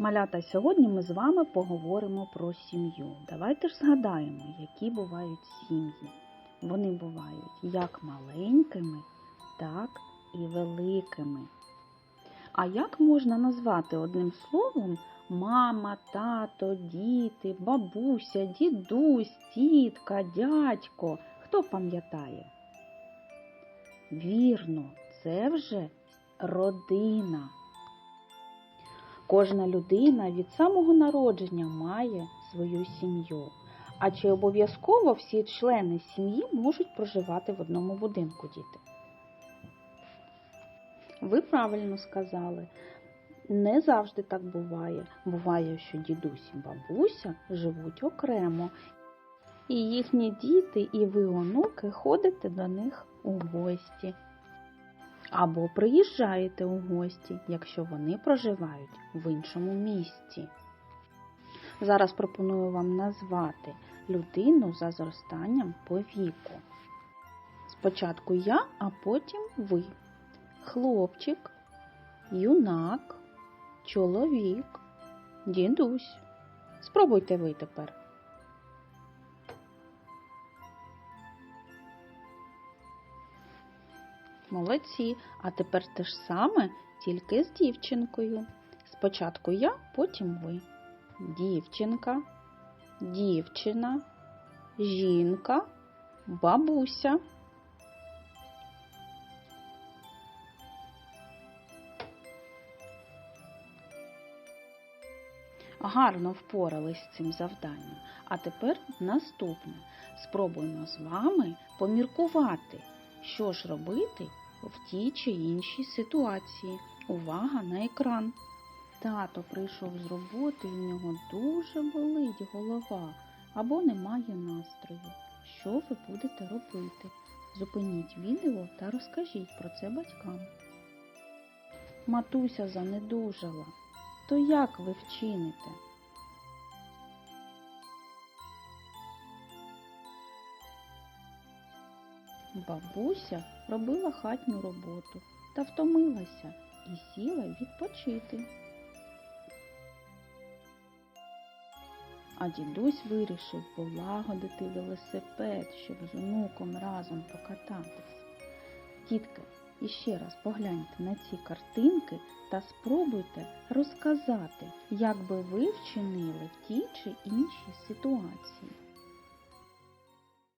Малята, сьогодні ми з вами поговоримо про сім'ю. Давайте ж згадаємо, які бувають сім'ї. Вони бувають як маленькими, так і великими. А як можна назвати одним словом мама, тато, діти, бабуся, дідусь, тітка, дядько? Хто пам'ятає? Вірно, це вже родина. Кожна людина від самого народження має свою сім'ю. А чи обов'язково всі члени сім'ї можуть проживати в одному будинку, діти? Ви правильно сказали. Не завжди так буває. Буває, що дідусь і бабуся живуть окремо, і їхні діти і ви, онуки, ходите до них у гості. Або приїжджаєте у гості, якщо вони проживають в іншому місті. Зараз пропоную вам назвати людину за зростанням по віку. Спочатку я, а потім ви. Хлопчик, юнак, чоловік, дідусь. Спробуйте ви тепер. Молодці. А тепер те ж саме, тільки з дівчинкою. Спочатку я, потім ви. Дівчинка, дівчина, жінка, бабуся. Гарно впорались з цим завданням. А тепер наступне. Спробуємо з вами поміркувати, що ж робити в тій чи іншій ситуації. Увага на екран. Тато прийшов з роботи, і в нього дуже болить голова або немає настрою. Що ви будете робити? Зупиніть відео та розкажіть про це батькам. Матуся занедужала. То як ви вчините? Бабуся робила хатню роботу та втомилася і сіла відпочити. А дідусь вирішив полагодити велосипед, щоб з онуком разом покататись. Дітки, іще раз погляньте на ці картинки та спробуйте розказати, як би ви вчинили в тій чи іншій ситуації.